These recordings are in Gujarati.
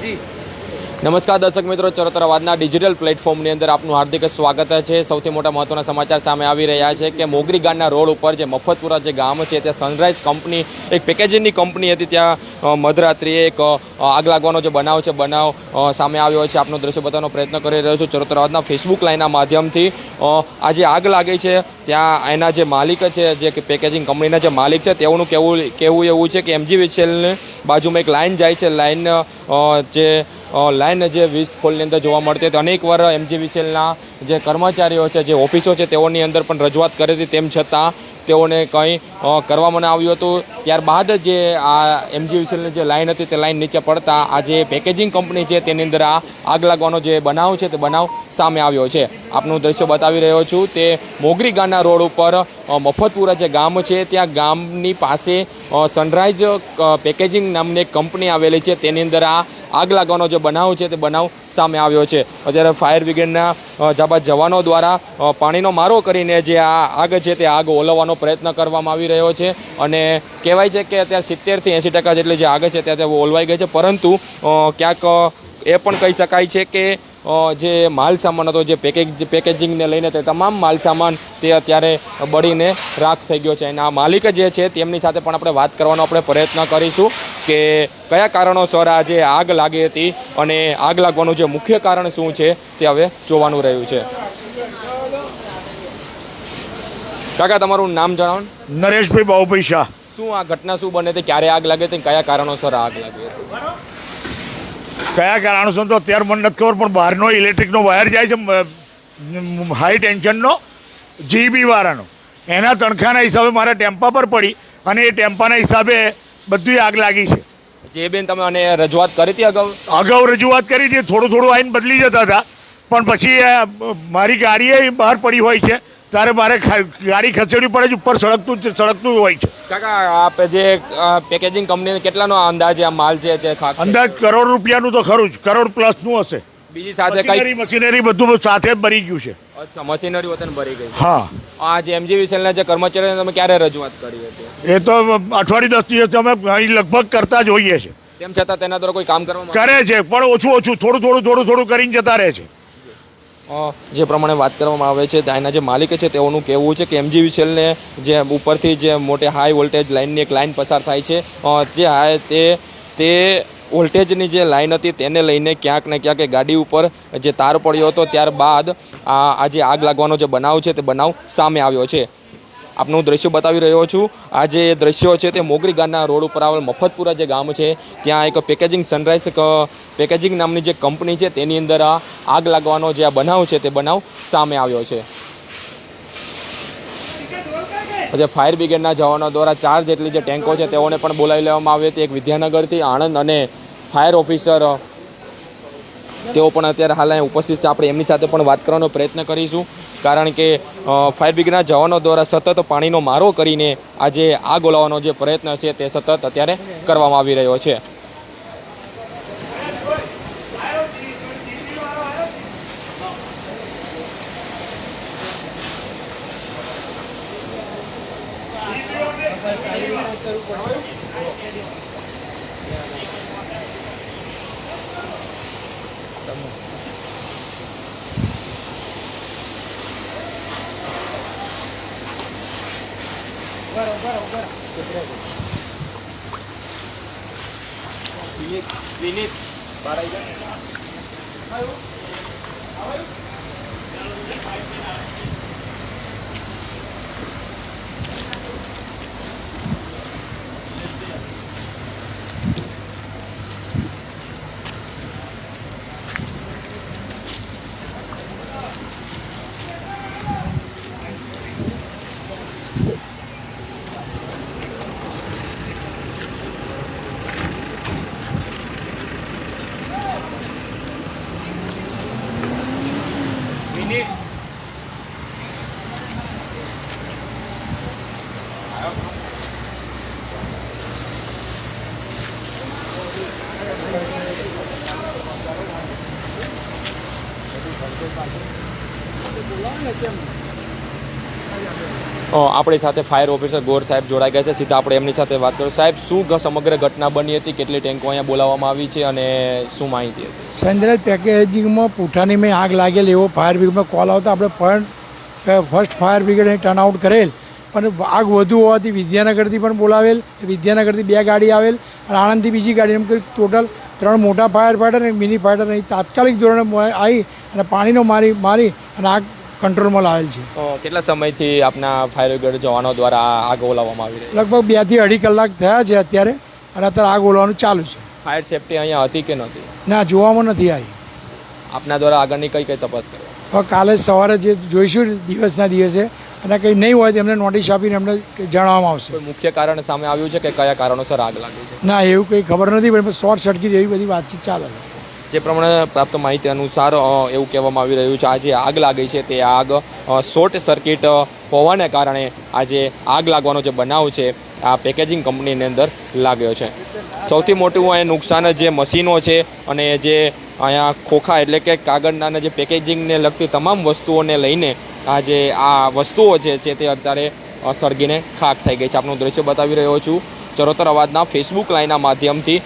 નમસ્કાર દર્શક મિત્રો ચરોતર અવાજના ડિજિટલ પ્લેટફોર્મની અંદર આપનું હાર્દિક સ્વાગત છે. સૌથી મોટા મહત્વના સમાચાર સામે આવી રહ્યા છે કે મોગરી ગામના રોડ ઉપર જે મફતપુરા જે ગામ છે ત્યાં સનરાઈઝ કંપની એક પેકેજિંગની કંપની હતી. ત્યાં મધરાત્રિએ એક આગ લાગવાનો જે બનાવ છે બનાવ સામે આવ્યો છે. આપનો દ્રશ્ય બતાવવાનો પ્રયત્ન કરી રહ્યો છું. ચરોતર અવાજના ફેસબુક લાઇનના માધ્યમથી આ જે આગ લાગી છે. ત્યાં એના જે માલિક છે જે પેકેજિંગ કંપનીના જે માલિક છે તેઓનું કહેવું કહેવું એવું છે કે એમજી વિસેલની બાજુમાં એક લાઈન જાય છે. લાઈન અ, જે લાઈન જે વીજ ફોલની અંદર જોવા મળતી હતી અનેકવાર એમજી વિસેલના જે કર્મચારીઓ છે, જે ઓફિસો છે, તેઓની અંદર પણ રજૂઆત કરી હતી. તેમ છતાં તેઓને કંઈ કરવામાં ન આવ્યું હતું. ત્યારબાદ જે આ એમજી વિસેલની જે લાઇન હતી તે લાઈન નીચે પડતા આ જે પેકેજિંગ કંપની છે તેની અંદર આ આગ લાગવાનો જે બનાવ છે તે બનાવ સામે આવ્યો છે. આપનું દ્રશ્ય બતાવી રહ્યો છું. તે મોગરી ગામના રોડ ઉપર મફતપુરા જે ગામ છે ત્યાં ગામની પાસે સનરાઈઝ પેકેજિંગ નામની એક કંપની આવેલી છે. તેની અંદર આ આગ લાગવાનો જે બનાવ છે તે બનાવ સામે આવ્યો છે. અત્યારે ફાયર બ્રિગેડના જાબા જવાનો દ્વારા પાણીનો મારો કરીને જે આ આગ છે તે આગ ઓલવવાનો પ્રયત્ન કરવામાં આવી રહ્યો છે અને કહેવાય છે કે અત્યારે સિત્તેરથી એંસી ટકા જેટલી જે આગ છે તે ઓલવાઈ ગઈ છે. પરંતુ ક્યાંક, એ પણ કહી શકાય છે કે જે માલ સામાન હતો, જે પેકેજ પેકેજિંગને લઈને તે તમામ માલ સામાન તે અત્યારે બળીને રાખ થઈ ગયો છે. અને આ માલિક જે છે તેમની સાથે પણ આપણે વાત કરવાનો આપણે પ્રયત્ન કરીશું. કે કયા કારણોસર આ જે આગ લાગી હતી અને આગ લાગવાનું જે મુખ્ય કારણ શું છે તે હવે જોવાનું રહ્યું છે. કાકા તમારું નામ જણાવો નરેશભાઈ બાબુભાઈ શાહ. શું આ ઘટના શું બને હતી? ક્યારે આગ લાગે હતી? કયા કારણોસર આગ લાગી હતી? કયા કારણોસર તો અત્યારે મને નથી ખબર પણ બહારનો ઇલેક્ટ્રિકનો વાયર જાય છે હાઈ ટેન્શનનો જીબી વાળાનો. એના તણખાના હિસાબે મારા ટેમ્પા પર પડી અને એ ટેમ્પાના હિસાબે બધી આગ લાગી છે. જે બેન તમે અને રજૂઆત કરી હતી અગાઉ? અગાઉ રજૂઆત કરી હતી થોડું થોડું આવીને બદલી જતા હતા. પણ પછી મારી ગાડી બહાર પડી હોય છે ત્યારે મારે ગાડી ખસેડવી પડે છે ઉપર સળગતું જ- સળગતું હોય છે. કાકા આપ જે પેકેજિંગ કંપની કેટલાનો અંદાજે આ માલ છે અંદાજ કરોડ રૂપિયાનું તો ખરું જ કરોડ પ્લસનું હશે. બીજી સાથે મશીનરી બધું સાથે ભરી ગયું છે. અચ્છા મશીનરી વતન ભરી ગઈ. હા. આ જે એમજી વિસેલના જે કર્મચારીઓને તમે ક્યારે રજૂઆત કરી હતી? એ તો અઠવાડિયે દસ દિવસ અમે અહીં લગભગ કરતા જ હોઈએ છે તેમ છતાં તેના દ્વારા કોઈ કામ કરવામાં કરે છે પણ ઓછું ઓછું થોડું થોડું થોડું થોડું કરીને જતા રહે છે. જે પ્રમાણે વાત કરવામાં આવે છે ત્યાંના જે માલિક છે તેઓનું કહેવું છે કે એમજી વિસેલને જે ઉપરથી જે મોટે હાઈ વોલ્ટેજ લાઇનની એક લાઇન પસાર થાય છે જે હા તે તે વોલ્ટેજની જે લાઇન હતી તેને લઈને ક્યાંક ને ક્યાંક ગાડી ઉપર જે તાર પડ્યો હતો, ત્યારબાદ આ આજે આગ લાગવાનો જે બનાવ છે તે બનાવ સામે આવ્યો છે. આપનું દ્રશ્ય બતાવી રહ્યો છું. આ જે દ્રશ્યો છે તે મોગરી ગામના રોડ ઉપર આવેલ મફતપુરા જે ગામ છે, ત્યાં એક પેકેજિંગ સનરાઈઝ પેકેજિંગ નામની જે કંપની છે તેની અંદર આ આગ લાગવાનો જે આ બનાવ છે તે બનાવ સામે આવ્યો છે. જે ફાયર બ્રિગેડના જવાનો દ્વારા ચાર જેટલી જે ટેન્કો છે તેઓને પણ બોલાવી લેવામાં આવી હતી. એક વિદ્યાનગરથી આણંદ અને ફાયર ઓફિસર, તેઓ પણ અત્યારે હાલ અહીંયા ઉપસ્થિત છે. આપણે એમની સાથે પણ વાત કરવાનો પ્રયત્ન કરીશું. કારણ કે ફાયર બ્રિગેડના જવાનો દ્વારા સતત પાણીનો મારો કરીને આ જે આગ ઓલાવવાનો જે પ્રયત્ન છે તે સતત અત્યારે કરવામાં આવી રહ્યો છે. બરો બરો બરો વિનિત વિનિત બારાઈ જાય આવ્યું આવ્યું ઓ, આપણી સાથે ફાયર ઓફિસર ગોર સાહેબ જોડાઈ ગયા છે. સીધા આપણે એમની સાથે વાત કરો. સાહેબ, શું સમગ્ર ઘટના બની હતી? કેટલી ટેન્કો અહીંયા બોલાવવામાં આવી છે અને શું માહિતી હતી? સંદ્રજ પેકેજિંગમાં પૂઠાની મેં આગ લાગેલી. એવો ફાયર બ્રિગેડમાં કોલ આવતા. આપણે ફર્સ્ટ ફાયર બ્રિગેડને ટર્નઆઉટ કરેલ. પણ આગ વધુ હોવાથી વિદ્યાનગરથી પણ બોલાવેલ વિદ્યાનગરથી બે ગાડી આવેલ અને આણંદથી બીજી ગાડી એમ કરી ટોટલ ત્રણ મોટા ફાયર ફાઈટર અને મિની ફાઈટર અહીં તાત્કાલિક ધોરણે આવી અને પાણીનો મારી મારી અને આગ કંટ્રોલમાં લાવેલ છે. કેટલા સમયથી આપના ફાયર બ્રિગેડ જવાનો દ્વારા આગ ઓલાવવામાં આવી રહી? લગભગ બેથી અઢી કલાક થયા છે અત્યારે અને અત્યારે આગ ઓલવાનું ચાલુ છે. ફાયર સેફટી અહીંયા હતી કે નહોતી? ના જોવામાં નથી આવી. આપના દ્વારા આગળની કઈ કઈ તપાસ કરી? હવે કાલે સવારે જે જોઈશું દિવસના દિવસે અને કંઈ નહીં હોય તો એમને નોટિસ આપીને એમને જણાવવામાં આવશે. મુખ્ય કારણ સામે આવ્યું છે કે કયા કારણોસર આગ લાગી છે? ના એવું કંઈ ખબર નથી પણ શોર્ટ સર્કિટ એવી બધી વાતચીત ચાલે છે. જે પ્રમાણે પ્રાપ્ત માહિતી અનુસાર એવું કહેવામાં આવી રહ્યું છે આ જે આગ લાગી છે તે આગ શોર્ટ સર્કિટ હોવાને કારણે આજે આગ લાગવાનો જે બનાવ છે આ પેકેજિંગ કંપનીની અંદર લાગ્યો છે. સૌથી મોટું અહીંયા નુકસાન જે મશીનો છે અને જે અહીંયા ખોખા એટલે કે કાગળના જે પેકેજિંગને લગતી તમામ વસ્તુઓને લઈને આ જે, આ વસ્તુઓ જે છે તે અત્યારે સળગીને ખાક થઈ ગઈ છે. આપનું દ્રશ્ય બતાવી રહ્યો છું. ચરોતર અવાજના ફેસબુક લાઈનના માધ્યમથી.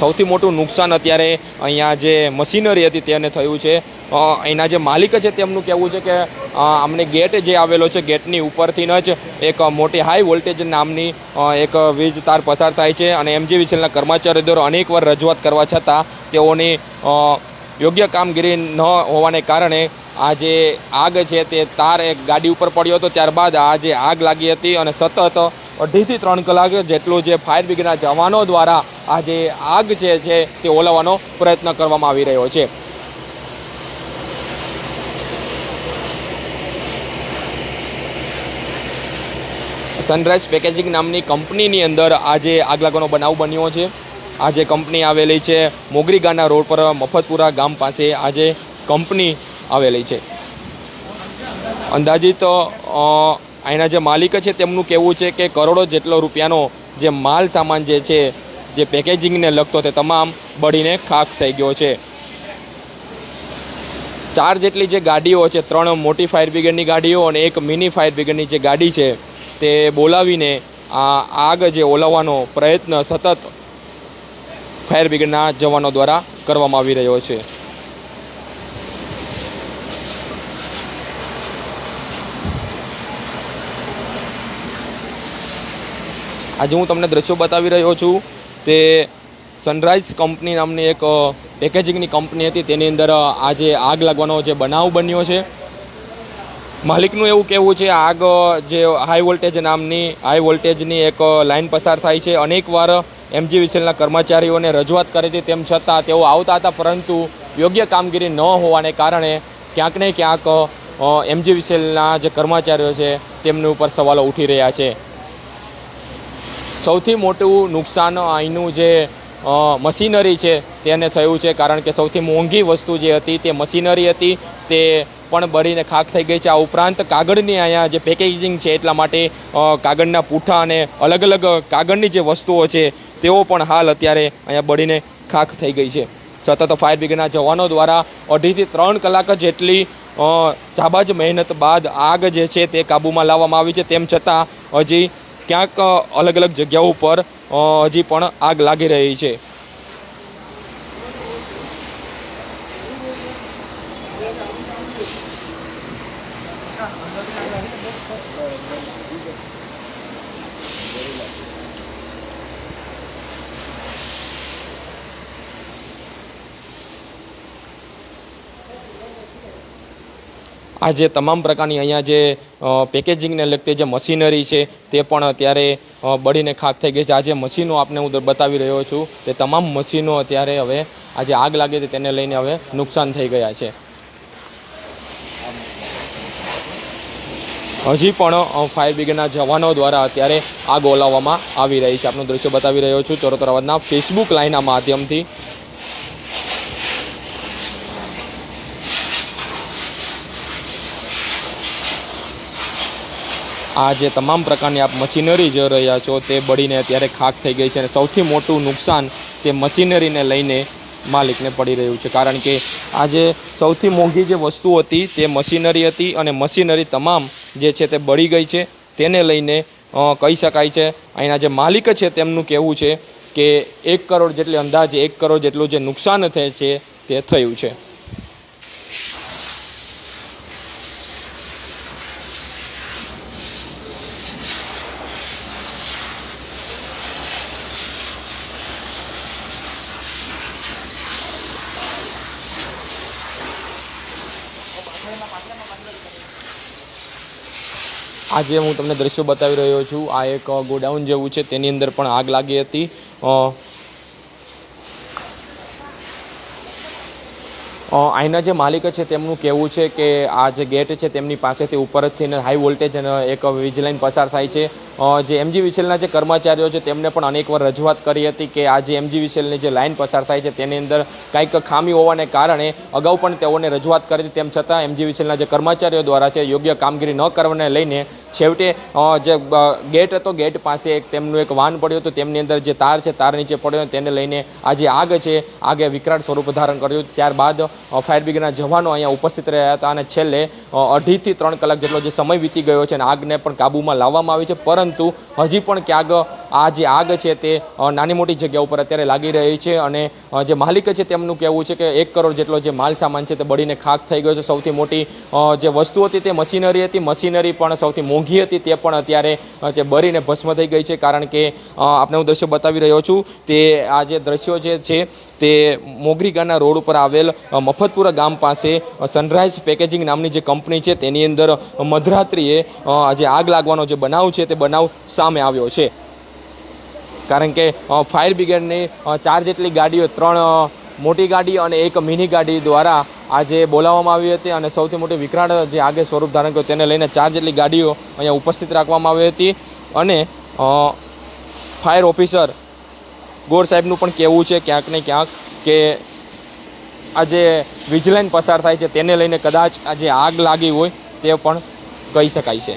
સૌથી મોટું નુકસાન અત્યારે અહીંયા જે મશીનરી હતી તેને થયું છે. એના જે માલિક છે તેમનું કહેવું છે કે અમને ગેટ જે આવેલો છે ગેટની ઉપરથી જ એક મોટી હાઈ વોલ્ટેજ નામની એક વીજ તાર પસાર થાય છે અને એમજીવીસીએલના કર્મચારીઓ દ્વારા અનેકવાર રજૂઆત કરવા છતાં તેઓની યોગ્ય કામગીરી ન હોવાને કારણે આ જે આગ છે તે તાર એક ગાડી ઉપર પડ્યો હતો. ત્યારબાદ આ જે આગ લાગી હતી અને સતત અઢીથી ત્રણ કલાક જેટલું જે ફાયર બ્રિગેડના જવાનો દ્વારા આ જે આગ જે છે તે ઓલવવાનો પ્રયત્ન કરવામાં આવી રહ્યો છે. સનરાઈઝ પેકેજિંગ નામની કંપનીની અંદર આજે આગ લાગવાનો બનાવ બન્યો છે. આ જે કંપની આવેલી છે મોગરી ગાના રોડ પર, મફતપુરા ગામ પાસે આ જે કંપની આવેલી છે. અંદાજિત અહીંના જે માલિક છે તેમનું કહેવું છે કે કરોડો જેટલો રૂપિયાનો જે માલ સામાન જે છે, જે પેકેજિંગને લગતો તે તમામ બળીને ખાખ થઈ ગયો છે. ચાર જેટલી જે ગાડીઓ છે, ત્રણ મોટી ફાયર બ્રિગેડની ગાડીઓ અને એક મિની ફાયર બ્રિગેડની જે ગાડી છે, તે બોલાવીને આ આગ જે ઓલાવવાનો પ્રયત્ન સતત ફાયર બ્રિગેડના જવાનો દ્વારા કરવામાં આવી રહ્યો છે. આજે હું તમને દ્રશ્યો બતાવી રહ્યો છું તે સનરાઈઝ કંપની નામની એક પેકેજિંગની કંપની હતી. તેની અંદર આજે આગ લાગવાનો જે બનાવ બન્યો છે. માલિકનું એવું કહેવું છે, આગ જે હાઈ વોલ્ટેજ નામની, હાઈ વોલ્ટેજની એક લાઇન પસાર થાય છે. અનેકવાર એમજીવીસીએલના કર્મચારીઓને રજૂઆત કરી હતી. તેમ છતાં તેઓ આવતા હતા, પરંતુ યોગ્ય કામગીરી ન હોવાને કારણે ક્યાંક ને ક્યાંક એમજીવીસીએલના જે કર્મચારીઓ છે તેમની ઉપર સવાલો ઉઠી રહ્યા છે. સૌથી મોટું નુકસાન અહીંનું જે મશીનરી છે તેને થયું છે કારણ કે સૌથી મોંઘી વસ્તુ જે હતી તે મશીનરી હતી. તે પણ બળીને ખાક થઈ ગઈ છે. આ ઉપરાંત કાગળની અહીંયા જે પેકેજિંગ છે એટલા માટે કાગળના પૂઠા અને અલગ અલગ કાગળની જે વસ્તુઓ છે તેઓ પણ હાલ અત્યારે અહીંયા બળીને ખાખ થઈ ગઈ છે. સતત ફાયર બ્રિગેડના જવાનો દ્વારા અઢીથી ત્રણ કલાક જેટલી જાબાજ મહેનત બાદ આગ જે છે તે કાબૂમાં લાવવામાં આવી છે. તેમ છતાં હજી ક્યાંક અલગ અલગ જગ્યાઓ ઉપર હજી પણ આગ લાગી રહી છે. આ જે તમામ પ્રકારની અહીંયા જે પેકેજિંગને લગતી જે મશીનરી છે તે પણ અત્યારે બળીને ખાક થઈ ગઈ છે. આ જે મશીનો આપને હું બતાવી રહ્યો છું તે તમામ મશીનો અત્યારે હવે આ જે આગ લાગી હતી તેને લઈને હવે નુકસાન થઈ ગયા છે. હજી પણ ફાયર બ્રિગેડના જવાનો દ્વારા અત્યારે આગ ઓલાવવામાં આવી રહી છે. આપનું દ્રશ્ય બતાવી રહ્યો છું. ચોરોતર અવાજના ફેસબુક લાઈનના માધ્યમથી. આ જે તમામ પ્રકારની આપ મશીનરી જોઈ રહ્યા છો તે બળીને અત્યારે ખાક થઈ ગઈ છે અને સૌથી મોટું નુકસાન તે મશીનરીને લઈને માલિકને પડી રહ્યું છે. કારણ કે આજે સૌથી મોંઘી જે વસ્તુ હતી તે મશીનરી હતી અને મશીનરી તમામ જે છે તે બળી ગઈ છે. તેને લઈને કહી શકાય છે, અહીંના જે માલિક છે તેમનું કહેવું છે કે એક કરોડ જેટલી અંદાજે એક કરોડ જેટલું જે નુકસાન થાય છે તે થયું છે. આજે હું તમને દ્રશ્યો બતાવી રહ્યો છું. આ એક ગોડાઉન જેવું છે. તેની અંદર પણ આગ લાગી હતી. અહીંના જે માલિક છે તેમનું કહેવું છે કે આ જે ગેટ છે તેમની પાસેથી ઉપરથી હાઈ વોલ્ટેજ અને એક વીજ લાઇન પસાર થાય છે. જે એમજી વિસેલના જે કર્મચારીઓ છે તેમને પણ અનેકવાર રજૂઆત કરી હતી કે આ જે એમજી વિસેલની જે લાઇન પસાર થાય છે તેની અંદર કંઈક ખામી હોવાને કારણે અગાઉ પણ તેઓને રજૂઆત કરી હતી. તેમ છતાં એમજી વિસેલના જે કર્મચારીઓ દ્વારા છે યોગ્ય કામગીરી ન કરવાને લઈને છેવટે જે ગેટ હતો, ગેટ પાસે એક તેમનું એક વાન પડ્યું હતું. તેમની અંદર જે તાર છે, તાર નીચે પડ્યો તેને લઈને આ જે આગ છે, આગે વિકરાળ સ્વરૂપ ધારણ કર્યું ત્યારબાદ ફાયર બ્રિગેડના જવાનો અહીંયા ઉપસ્થિત રહ્યા હતા અને છેલ્લે અઢીથી ત્રણ કલાક જેટલો જે સમય વીતી ગયો છે અને આગને પણ કાબૂમાં લાવવામાં આવી છે. પરંતુ હજી પણ ક્યાંક આ જે આગ છે તે નાની મોટી જગ્યા ઉપર અત્યારે લાગી રહી છે અને જે માલિક છે તેમનું કહેવું છે કે એક કરોડ જેટલો જે માલ સામાન છે તે બળીને ખાક થઈ ગયો છે. સૌથી મોટી જે વસ્તુ હતી તે મશીનરી હતી. મશીનરી પણ સૌથી મોંઘી હતી. તે પણ અત્યારે જે બળીને ભસ્મ થઈ ગઈ છે કારણ કે આપણે હું દ્રશ્યો બતાવી રહ્યો છું. તે આ જે દ્રશ્યો જે છે તે મોગરી ગાના રોડ ઉપર આવેલ મફતપુરા ગામ પાસે સનરાઈઝ પેકેજિંગ નામની જે કંપની છે, તેની અંદર મધરાત્રિએ આજે આગ લાગવાનો જે બનાવ છે, તે બનાવ સામે આવ્યો છે. કારણ કે ફાયર બ્રિગેડની ચાર જેટલી ગાડીઓ, ત્રણ મોટી ગાડી અને એક મિની ગાડી દ્વારા આજે બોલાવવામાં આવી હતી અને સૌથી મોટી વિકરાળ જે આગે સ્વરૂપ ધારણ કર્યું, તેને લઈને ચાર જેટલી ગાડીઓ અહીંયા ઉપસ્થિત રાખવામાં આવી હતી. અને ફાયર ઓફિસર ગોર સાહેબનું પણ કહેવું છે ક્યાંક ને ક્યાંક કે આ જે વીજલાઇન પસાર થાય છે તેને લઈને કદાચ આ જે આગ લાગી હોય તે પણ કહી શકાય છે.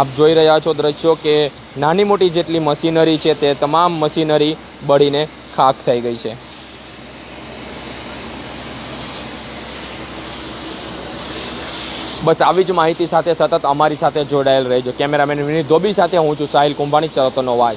આપ જોઈ રહ્યા છો દ્રશ્યો કે નાની મોટી જેટલી મશીનરી છે તે તમામ મશીનરી બળીને ખાક થઈ ગઈ છે. બસ આવી જ માહિતી સાથે સતત અમારી સાથે જોડાયેલ રહેજો. કેમેરામેન વિનીત ધોબી સાથે હું છું સાહિલ કુંભાણી. ચરતોનો નવાજ